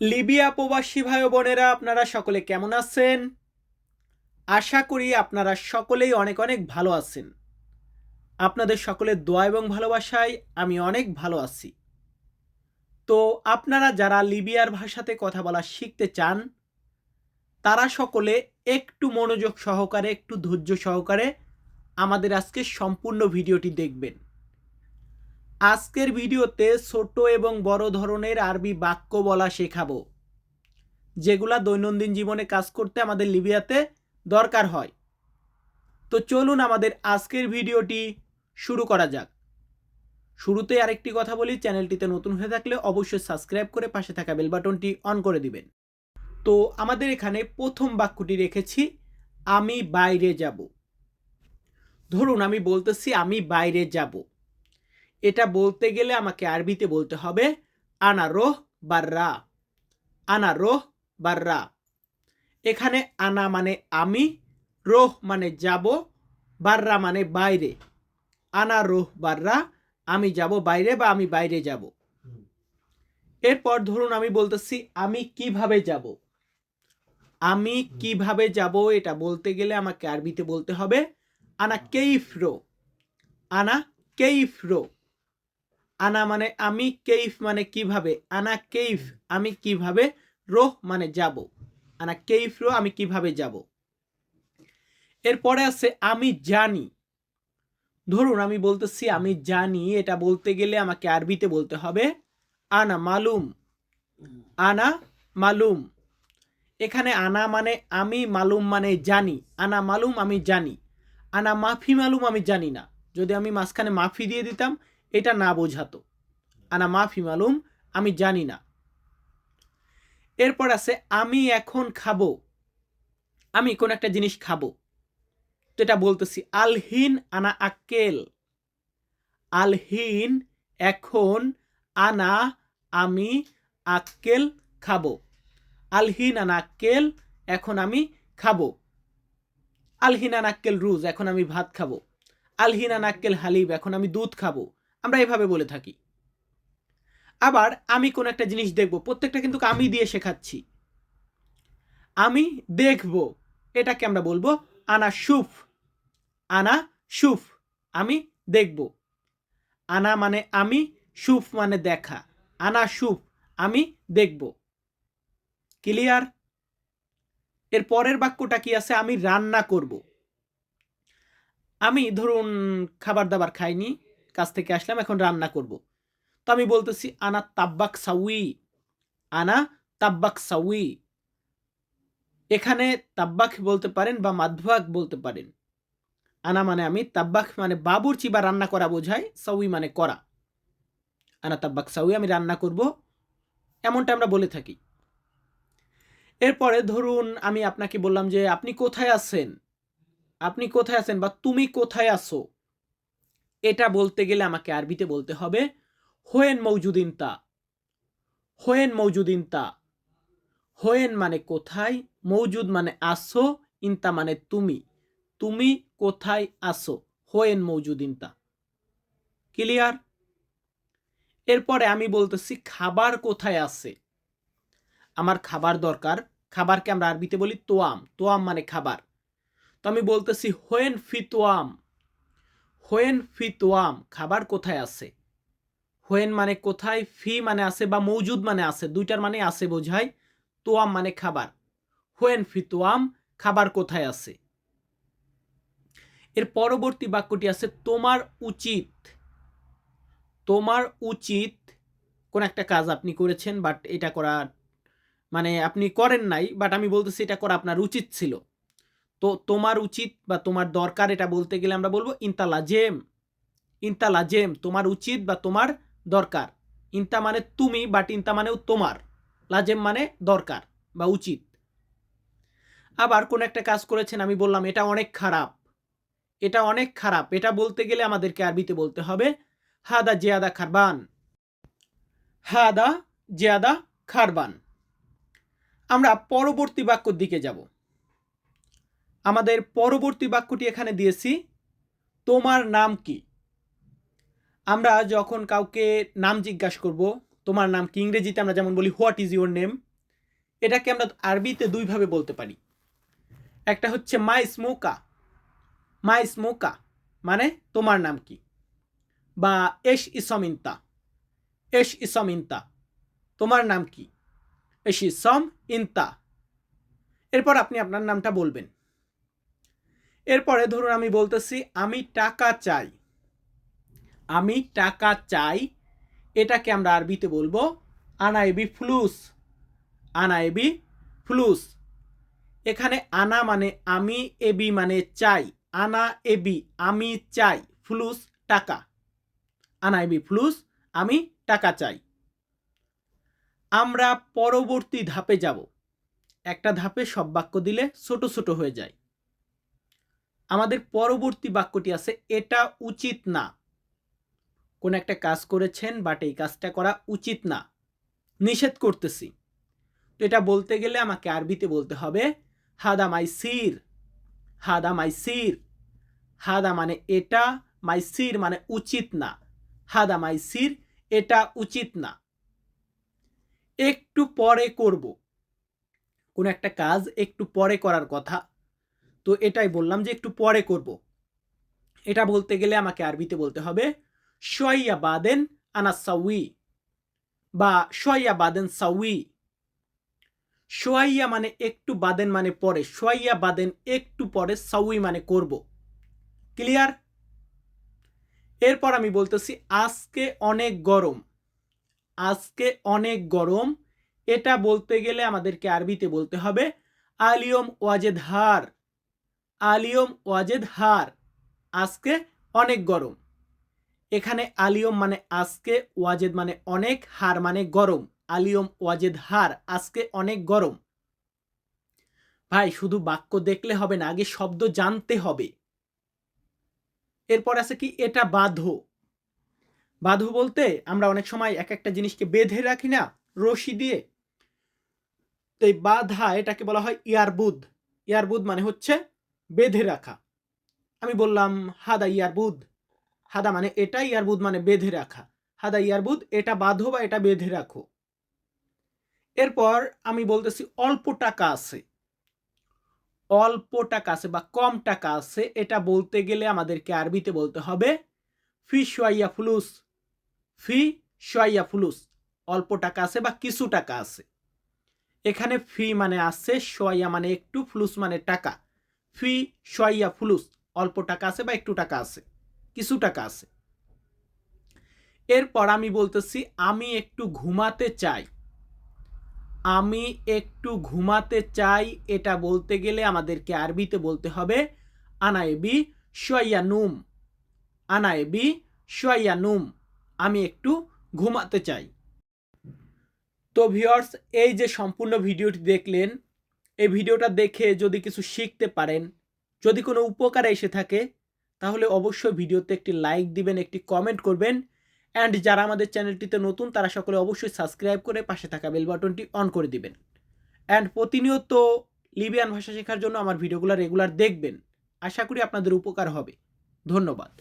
Libya প্রবাসী ভাই বোনেরা, আপনারা সকলে কেমন আছেন? আশা করি আপনারা সকলেই অনেক অনেক ভালো আছেন। আপনাদের সকলের দোয়া এবং ভালোবাসায় আমি অনেক ভালো আছি। তো আপনারা যারা লিবিয়ার ভাষাতে কথা বলা শিখতে চান, তারা সকলে একটু মনোযোগ সহকারে, একটু ধৈর্য সহকারে আমাদের আজকে সম্পূর্ণ ভিডিওটি দেখবেন। আজকের ভিডিওতে ছোট এবং বড় ধরনের আরবি বাক্য বলা শেখাবো, যেগুলা দৈনন্দিন জীবনে কাজ করতে আমাদের লিবিয়াতে দরকার হয়। তো চলুন আমাদের আজকের ভিডিওটি শুরু করা যাক। শুরুতে আরেকটি কথা বলি, চ্যানেলটিতে নতুন হয়ে থাকলে অবশ্যই সাবস্ক্রাইব করে পাশে থাকা বেল বাটনটি অন করে দিবেন। তো আমাদের এখানে প্রথম বাক্যটি রেখেছি, আমি বাইরে যাব। ধরুন আমি বলতেছি, আমি বাইরে যাব। এটা বলতে গেলে আমাকে আরবিতে বলতে হবে আনা রোহ বাররা। আনা রোহ বাররা। এখানে আনা মানে আমি রোহ মানে যাব বাররা মানে বাইরে। আনা রোহ বাররা আমি যাব বাইরে বা আমি বাইরে যাব। এরপর ধরুন আমি বলতেছি আমি কীভাবে যাব? আমি কীভাবে যাব এটা বলতে গেলে আমাকে আরবিতে বলতে হবে আনা কেইফ রো আনা কেইফরো। আনা মানে আমি কেইফ মানে কীভাবে? আনা কেইফ আমি কীভাবে? রোহ মানে যাব। আনা কেইফ রো আমি কীভাবে যাব? এরপরে আছে আমি জানি। ধরুন আমি বলতেছি আমি জানি, এটা বলতে গেলে আমাকে আরবিতে বলতে হবে আনা মালুম। আনা মালুম। এখানে আনা মানে আমি, মালুম মানে জানি। আনা মালুম আমি জানি। আনা মাফি মালুম আমি জানি না। যদি আমি মাঝখানে মাফি দিয়ে দিতাম এটা না বোঝাতো। আনা মাফি মালুম, আমি জানি না। এরপর আছে, আমি এখন খাব। আমি কোন একটা জিনিস খাব। তো এটা বলতেছি, আলহিন আনা আক্কেল। আলহিন এখন আনা আমি আক্কেল খাব। আলহিন আনা আক্কেল, এখন আমি খাব। আলহিন আনা আক্কেল রুজ, এখন আমি ভাত খাব। আলহিন আনা আক্কেল হালিব এখন আমি দুধ খাব। আমরা এভাবে বলে থাকি। আবার আমি কোন একটা জিনিস দেখব, প্রত্যেকটা কিন্তু আমি দিয়ে শেখাচ্ছি। আমি দেখব, এটাকে আমরা বলব আনা সুফ আনা সুফ আমি দেখব। আনা মানে আমি সুফ মানে দেখা। আনা সুফ আমি দেখব। ক্লিয়ার? এর পরের বাক্যটা কি আছে? আমি রান্না করব। আমি ধরুন খাবার দাবার খাইনি কাছ থেকে আসলাম, এখন রান্না করব। তো আমি বলতেছি, আনা তাব্বাক সাউই, আনা তাব্বাক সাউই। এখানে তাব্বাক বলতে পারেন বা মাধবাক বলতে পারেন। আনা মানে আমি, তাব্বাক মানে বাবুরচি বা রান্না করা বোঝায়, সাউই মানে করা। আনা তাব্বাক সাউই আমি রান্না করব, এমনটা আমরা বলে থাকি। এরপরে ধরুন, আমি আপনাকে বললাম যে, আপনি কোথায় আছেন? আপনি কোথায় আছেন বা তুমি কোথায় আছো? এটা বলতে গেলে আমাকে আরবিতে বলতে হবে, হোয়েন মৌজুদিন তা। হোয়েন মৌজুদিন তা। হোয়েন মানে কোথায়, মৌজুদ মানে আসো, ইনতা মানে তুমি। তুমি কোথায় আসো, হোয়েন মৌজুদিন তা। ক্লিয়ার? এরপরে আমি বলতেছি, খাবার কোথায় আছে? আমার খাবার দরকার। খাবারকে আমরা আরবিতে বলি তোয়াম। তোয়াম মানে খাবার। তো আমি বলতেছি, হোয়েন ফি তোয়াম। হোয়েন ফি তোয়াম, খাবার কোথায় আছে? হোয়েন মানে কোথায়, ফি মানে আছে বা মৌজুদ মানে আছে, দুইটার মানে আছে বোঝায় তোয়াম মানে খাবার। হোয়েন ফি তোয়াম, খাবার কোথায় আছে? এর পরবর্তী বাক্যটি আছে, তোমার উচিত তোমার উচিত, কোন একটা কাজ আপনি করেছেন বাট এটা করা মানে আপনি করেন নাই বাট আমি বলতেছি এটা করা আপনার উচিত ছিল। তো তোমার উচিত বা তোমার দরকার এটা বলতে গেলে আমরা বলব ইন্তালাজেম ইন্তালাজেম তোমার উচিত বা তোমার দরকার। ইনতা মানে তুমি, বাট ইনতা মানেও তোমার। লাজেম মানে দরকার বা উচিত। আবার কোন একটা কাজ করেছেন, আমি বললাম, এটা অনেক খারাপ। এটা অনেক খারাপ। এটা বলতে গেলে আমাদেরকে আরবিতে বলতে হবে, হাদা জিয়াদা খারবান। হাদা জিয়াদা খারবান। আমরা পরবর্তী বাক্যর দিকে যাব। আমাদের পরবর্তী বাক্যটি এখানে দিয়েছি, তোমার নাম কি? আমরা যখন কাউকে নাম জিজ্ঞাসা করব, তোমার নাম কি? ইংরেজিতে আমরা যেমন বলি হোয়াট ইজ ইউর নেম এটাকে আমরা আরবিতে দুইভাবে বলতে পারি। একটা হচ্ছে মাই স্মোকা মাই স্মোকা মানে তোমার নাম কি? বা এস ইসমিন্তা এস ইসমিন্তা তোমার নাম কি? এস ইসম ইন্তা এরপর আপনি আপনার নামটা বলবেন। এরপরে ধরুন আমি বলতেছি, আমি টাকা চাই। আমি টাকা চাই, এটাকে আমরা আরবিতে বলব আনাইবি ফ্লুস। আনাইবি ফ্লুস। এখানে আনা মানে আমি, এবি মানে চাই। আনা, এবি, আমি চাই। ফ্লুস, টাকা। আনাইবি ফ্লুস, আমি টাকা চাই। আমরা পরবর্তী ধাপে যাব। একটা ধাপে সব বাক্য দিলে ছোট ছোট হয়ে যায়। আমাদের পরবর্তী বাক্যটি আছে, এটা উচিত না। কোন একটা কাজ করেছেন বাট এই কাজটা করা উচিত না। নিষেধ করতেছি। তো এটা বলতে গেলে আমাকে আরবিতে বলতে হবে, হাদা মাই সির। হাদা মাই সির। হাদা মানে এটা, মাই সির মানে উচিত না। হাদা মাই সির, এটা উচিত না। একটু পরে করব। কোন একটা কাজ একটু পরে করার কথা। তো এটাই বললাম যে একটু পরে করব। এটা বলতে গেলে আমাকে আরবিতে বলতে হবে শোয়াইয়া বাদেন আনা সাউই বা শোয়াইয়া বাদেন সাউই শোয়াইয়া মানে একটু বাদেন মানে পরে শোয়াইয়া বাদেন একটু পরে সাউই মানে করব। ক্লিয়ার? এরপর আমি বলতেছি, আজকে অনেক গরম। আজকে অনেক গরম, এটা বলতে গেলে আমাদেরকে আরবিতে বলতে হবে, আলিয়ম ওয়াজেদ হার। আলিয়ম ওয়াজেদ হার, আজকে অনেক গরম। এখানে আলিয়ম মানে আজকে, ওয়াজেদ মানে অনেক, হার মানে গরম। আলিয়ম ওয়াজেদ হার, আজকে অনেক গরম। ভাই, শুধু বাক্য দেখলে হবে না, আগে শব্দ জানতে হবে। এরপর আছে কি? এটা বাঁধো। বাঁধো বলতে আমরা অনেক সময় এক একটা জিনিসকে বেঁধে রাখি না, রশি দিয়ে। তো এই বাধা এটাকে বলা হয় ইয়ারবুদ। ইয়ারবুদ মানে হচ্ছে বেঁধে রাখা। আমি বললাম, হাদা ইয়ারবুদ হাদা মানে এটা ইয়ারবুদ মানে বেঁধে রাখা। হাদা ইয়ারবুদ এটা বাঁধো বা এটা বেঁধে রাখো। এরপর আমি বলতেছি, অল্প টাকা আছে। অল্প টাকা আছে বা কম টাকা আছে, এটা বলতে গেলে আমাদেরকে আরবিতে বলতে হবে, ফি সোয়াইয়া ফুলুস। ফি সোয়াইয়া ফুলুস। অল্প টাকা আছে বা কিছু টাকা আছে। এখানে ফি মানে আছে সোয়াইয়া মানে একটু, ফুলুস মানে টাকা। ফি সোয়াইয়া ফুলুস, অল্প টাকা আছে বা একটু টাকা আছে, কিছু টাকা আছে। এরপর আমি বলতেছি, আমি একটু ঘুমাতে চাই। আমি একটু ঘুমাতে চাই, এটা বলতে গেলে আমাদেরকে আরবিতে বলতে হবে আনায়েবি সোয়াইয়া নুম। আনায়েবি সোয়াইয়া নুম। আমি একটু ঘুমাতে চাই। তো ভিওর্স এই যে সম্পূর্ণ ভিডিওটি দেখলেন এই ভিডিওটা দেখে যদি কিছু শিখতে পারেন, যদি কোনো উপকার এসে থাকে, তাহলে অবশ্যই ভিডিওতে একটি লাইক দিবেন, একটি কমেন্ট করবেন অ্যান্ড যারা আমাদের চ্যানেলটিতে নতুন, তারা সকলে অবশ্যই সাবস্ক্রাইব করে পাশে থাকা বেল বাটনটি অন করে দিবেন। অ্যান্ড প্রতিনিয়ত লিবিয়ান ভাষা শেখার জন্য আমার ভিডিওগুলো রেগুলার দেখবেন। আশা করি আপনাদের উপকার হবে। ধন্যবাদ।